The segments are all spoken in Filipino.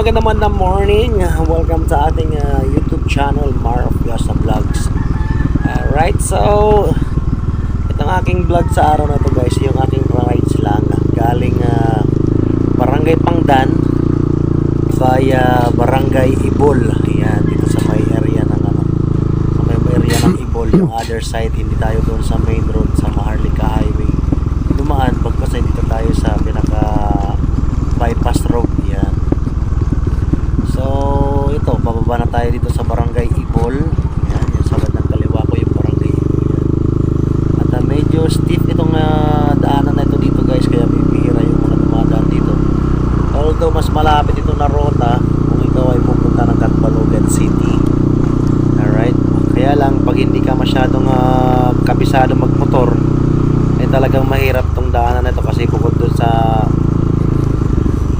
Yo, magandang magandang morning. Welcome sa ating uh, YouTube channel, Mar of Yosa Vlogs. Alright, so itong aking vlog sa araw na to guys, yung aking rides lang galing uh, Barangay Pangdan via Barangay Ibol. Ayan, dito sa may area ng ano, sa may area ng Ibol, yung other side, hindi tayo doon sa main road sa Maharlika Highway. Dumaan, pagkas ay dito tayo sa pinaka bypass road. Yan. So, ito, bababa na tayo dito sa Barangay Ibol. Yan, yung sa bandang kaliwa ko yung Barangay. At ah, medyo steep itong ah, daanan na ito dito guys, kaya bibihira yung mga dumadaan dito. Although mas malapit ito na rota kung ikaw ay pupunta ng Catbalogan City. Alright? Kaya lang, pag hindi ka masyadong ah, kabisado magmotor, ay talagang mahirap tong daanan na ito kasi bukod doon sa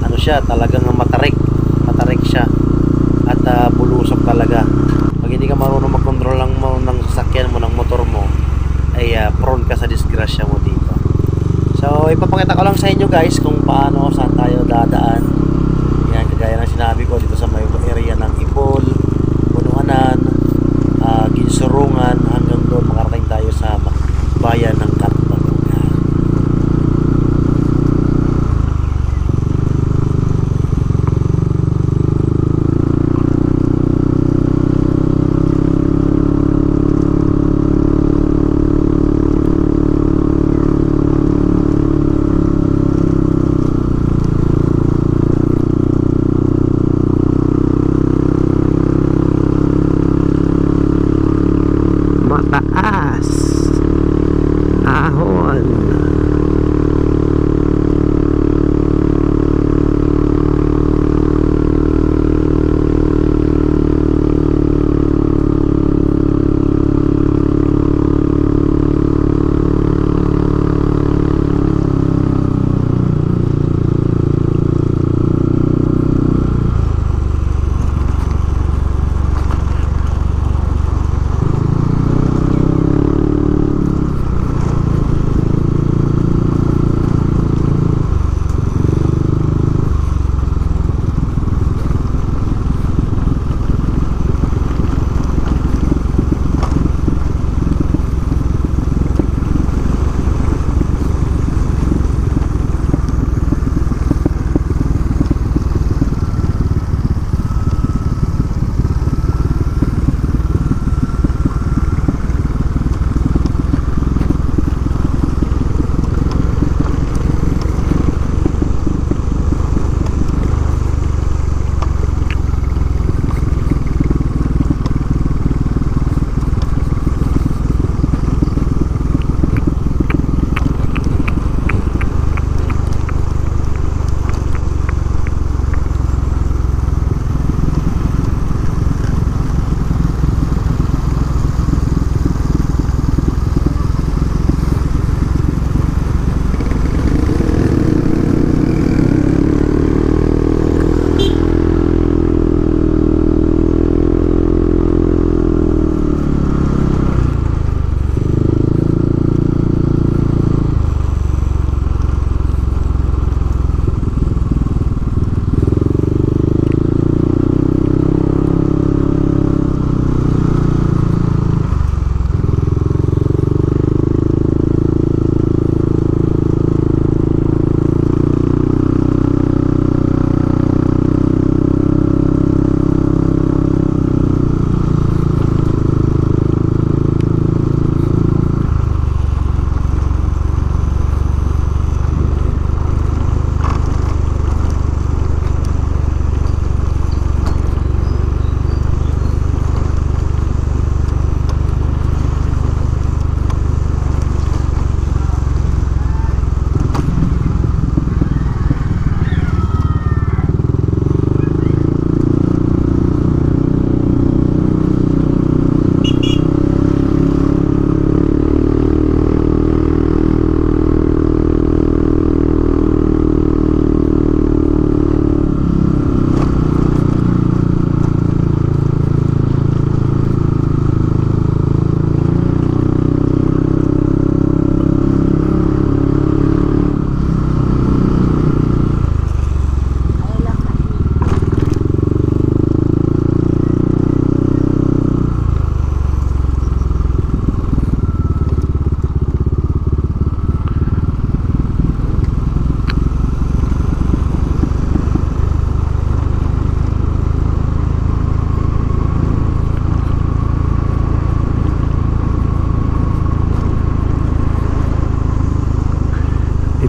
ano siya, talagang matarik. Bulusok talaga. Pag hindi ka marunong mag-control ng, mo- ng sasakyan mo, ng motor mo, ay ah, prone ka sa disgrasya mo dito. So, ipapakita ko lang sa inyo guys kung paano, saan tayo dadaan.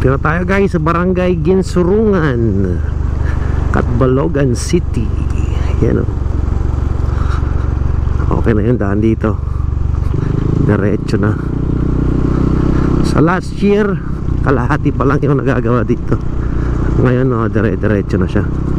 Dito na tayo guys sa Barangay Ginsurungan Katbalogan City. Yan o Okay na yun daan dito. Diretso na. Sa last year Kalahati pa lang yung nagagawa dito. Ngayon o dire diretso na siya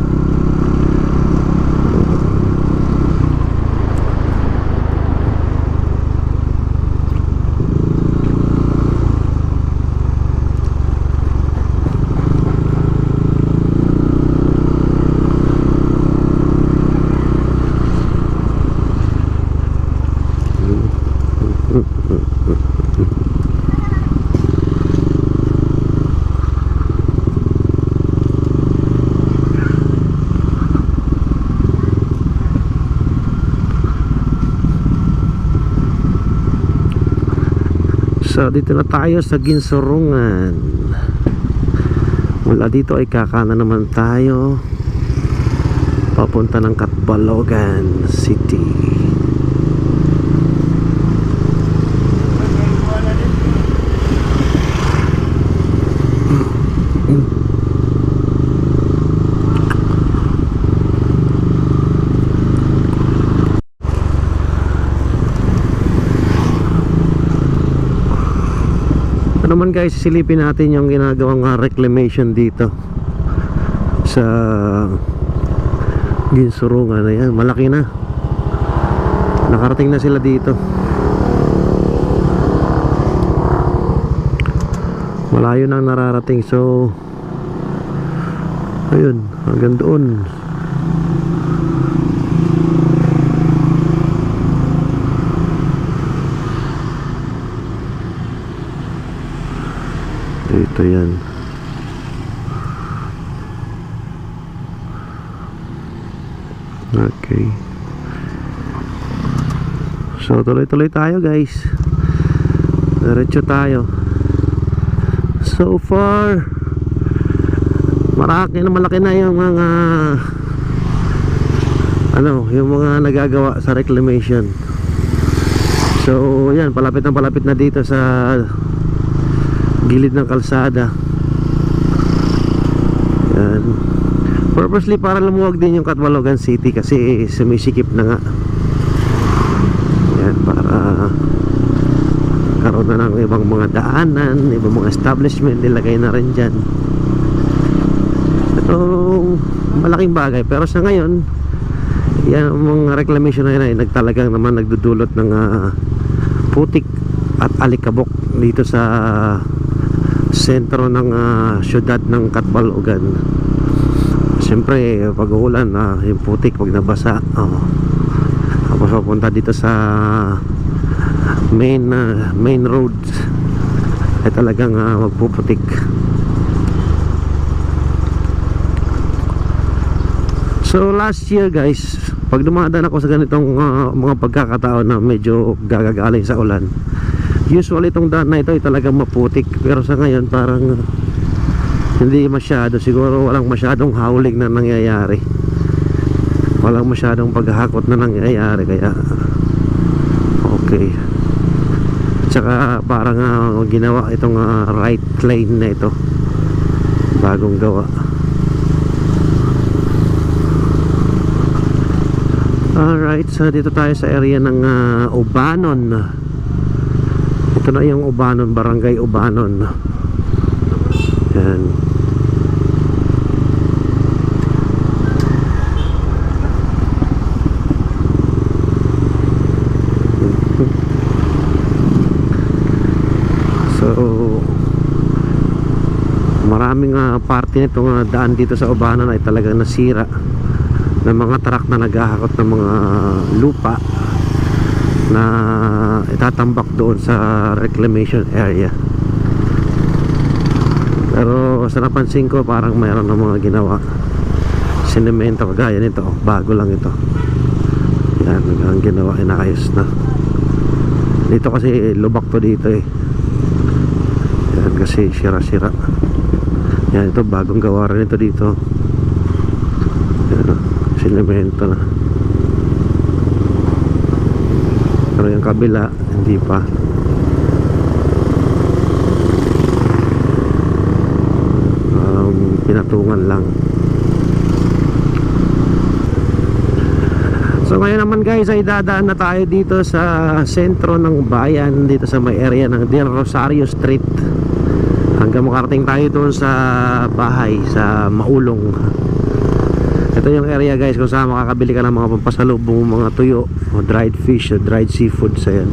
So dito na tayo sa Ginsurungan Mula dito ay kakana naman tayo. Papunta ng Katbalogan City Guys, silipin natin yung ginagawang reclamation dito sa Ginsurungan. Ayan, malaki na. Nakarating na sila dito. Malayo nang nararating. So, ayun, hanggang doon. Dito yan. Okay. So tuloy-tuloy tayo guys. Diretso tayo. So far maraki na malaki na yung mga ano, yung mga nagagawa sa reclamation. So, yan, palapit na palapit na dito sa gilid ng kalsada. Yan. Purposely para lumuwag din yung Catbalogan City kasi sumisikip na nga. Yan para karoon na ng ibang mga daanan ibang mga establishment nilagay na rin dyan. Ito malaking bagay. Pero sa ngayon yan mga reclamation na yan ay nagtalagang naman nagdudulot ng ah, putik at alikabok dito sa sentro ng ah, syudad ng Katbalogan siyempre pag uulan ah, yung putik pag nabasa oh. tapos papunta dito sa main ah, main road ay talagang ah, magpuputik so last year guys pag dumadaan ako sa ganitong ah, mga pagkakataon na medyo gagagaling sa ulan usually itong daan na ito ay talagang maputik. Pero sa ngayon parang uh, hindi masyado. Siguro walang masyadong howling na nangyayari. Walang masyadong paghahakot na nangyayari. Kaya okay. Tsaka parang uh, ginawa itong uh, right lane na ito. Bagong gawa. Alright so dito tayo sa area ng uh, Ubanon ito na yung Ubanon, Barangay Ubanon. Yan. So maraming uh, parte nitong uh, daan dito sa Ubanon ay talagang nasira ng mga truck na naghahakot ng mga lupa na itatambak doon sa reclamation area. Pero sa napansin ko parang mayroon ng mga ginawa. Sinemento kagaya nito. Bago lang ito. Yan ang ginawa inayos na. Dito kasi lubak to dito eh. Yan kasi sira sira yan ito bagong gawa rin ito dito. Yan sinemento na pero yung kabila hindi pa. Patungan lang. So ngayon naman guys ay dadaan na tayo dito sa sentro ng bayan dito sa may area ng Del Rosario Street. Hanggang makarating tayo doon sa bahay sa Maulong ito yung area guys kung saan makakabili ka ng mga pampasalubong mga tuyo o dried fish o dried seafood sa yan.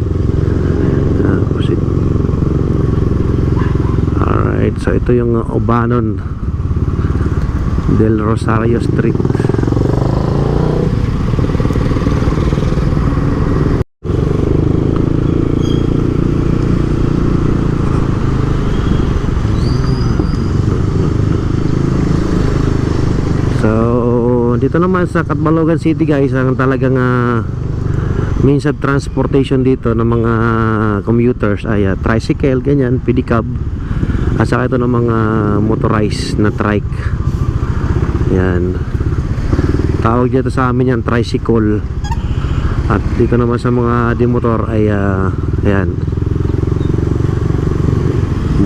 Kasi- alright so ito yung uh, Obanon. Del Rosario Street So, dito naman sa Catbalogan City guys, ang talagang ah, means of transportation dito ng mga commuters ay ah, tricycle, ganyan, pedicab at saka ito ng mga motorized na trike. Yan. Tawag dito sa amin yan tricycle. At dito naman sa mga dimotor ay ah, ayan.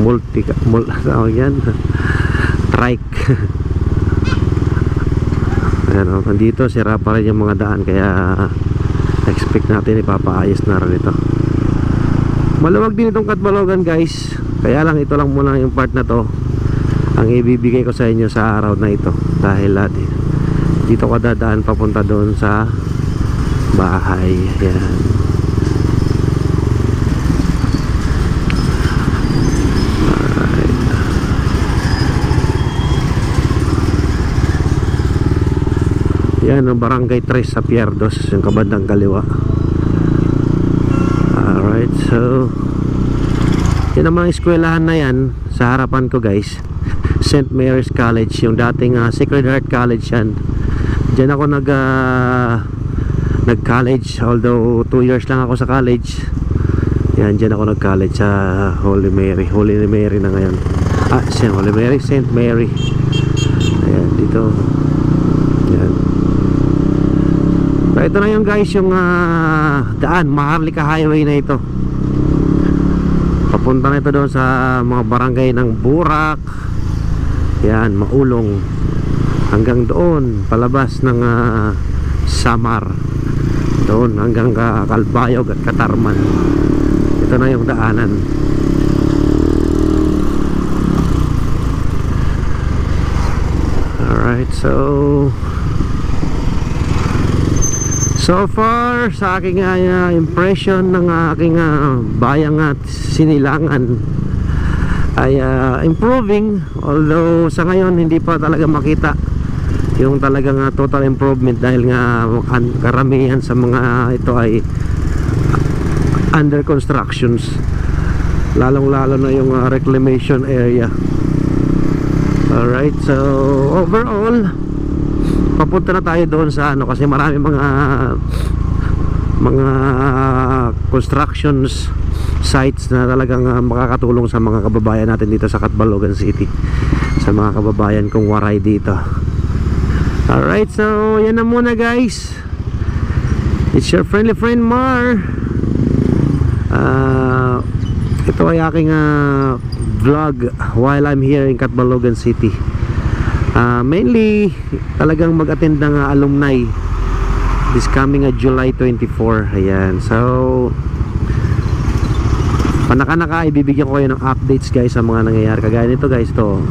Multi mul, tawag yan trike Ayan o, nandito sira pa rin yung mga daan kaya expect natin ipapaayos na rin ito. Maluwag din itong Katbalogan guys. Kaya lang ito lang muna yung part na to ang ibibigay ko sa inyo sa araw na ito dahil uh, dito ka dadaan papunta doon sa bahay. Ayan. Yan ang barangay Tres sa Pierdos Yung kabandang kaliwa Alright so Yan ang mga eskwelahan na yan Sa harapan ko guys St. Mary's College Yung dating uh, Sacred Heart College yan Diyan ako nag uh, Nag college Although 2 years lang ako sa college Yan dyan ako nag college Sa Holy Mary Holy Mary na ngayon Ah St. Holy Mary St. Mary Ayan dito Yan Ito na yung guys yung ah, daan Maharlika Highway na ito. Papunta na ito doon sa mga barangay ng Burak. Yan, Maulong. Hanggang doon palabas ng ah, Samar. Doon hanggang ka Kalbayog at Katarman. Ito na yung daanan. Alright, so So far sa aking uh, impression ng aking uh, bayang at sinilangan ay uh, improving. Although sa ngayon hindi pa talaga makita yung talagang uh, total improvement dahil nga an karamihan sa mga ito ay under constructions. Lalong lalo na yung uh, reclamation area. Alright so overall papunta na tayo doon sa ano kasi marami mga mga constructions sites na talagang uh, makakatulong sa mga kababayan natin dito sa Catbalogan City. Sa mga kababayan kong waray dito. Alright so yan na muna guys. It's your friendly friend Mar. Uh, ito ay aking uh, vlog while I'm here in Catbalogan City Uh, mainly talagang mag-attend ng uh, alumni this coming uh, July 24 ayan. So panaka-naka ibibigyan ko kayo ng updates guys sa mga nangyayari. Kagaya nito guys to.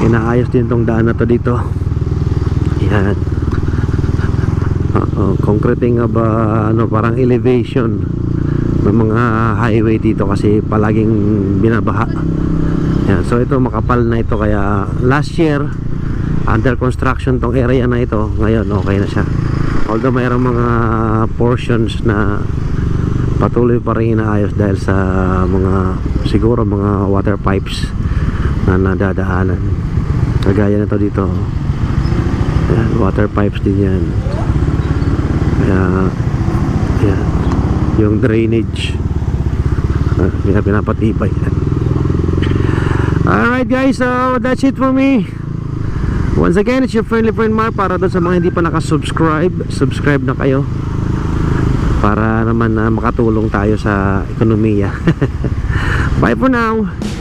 Inaayos din tong daan na to dito. Ayan. Uh -oh, concreting uh, ano, parang elevation ng mga highway dito kasi palaging binabaha. Yan, so ito makapal na ito. Kaya last year under construction tong area na ito. Ngayon okay na siya. Although mayroong mga portions na patuloy pa rin inaayos dahil sa mga siguro mga water pipes na nadadaanan. Kagaya na to dito. Yan, water pipes din yan. Kaya yung drainage. Uh, pinapatibay. Yan Alright guys, so that's it for me. Once again, it's your friendly friend Mar Para doon sa mga hindi pa nakasubscribe. Subscribe na kayo. Para naman uh, makatulong tayo sa ekonomiya. Bye for now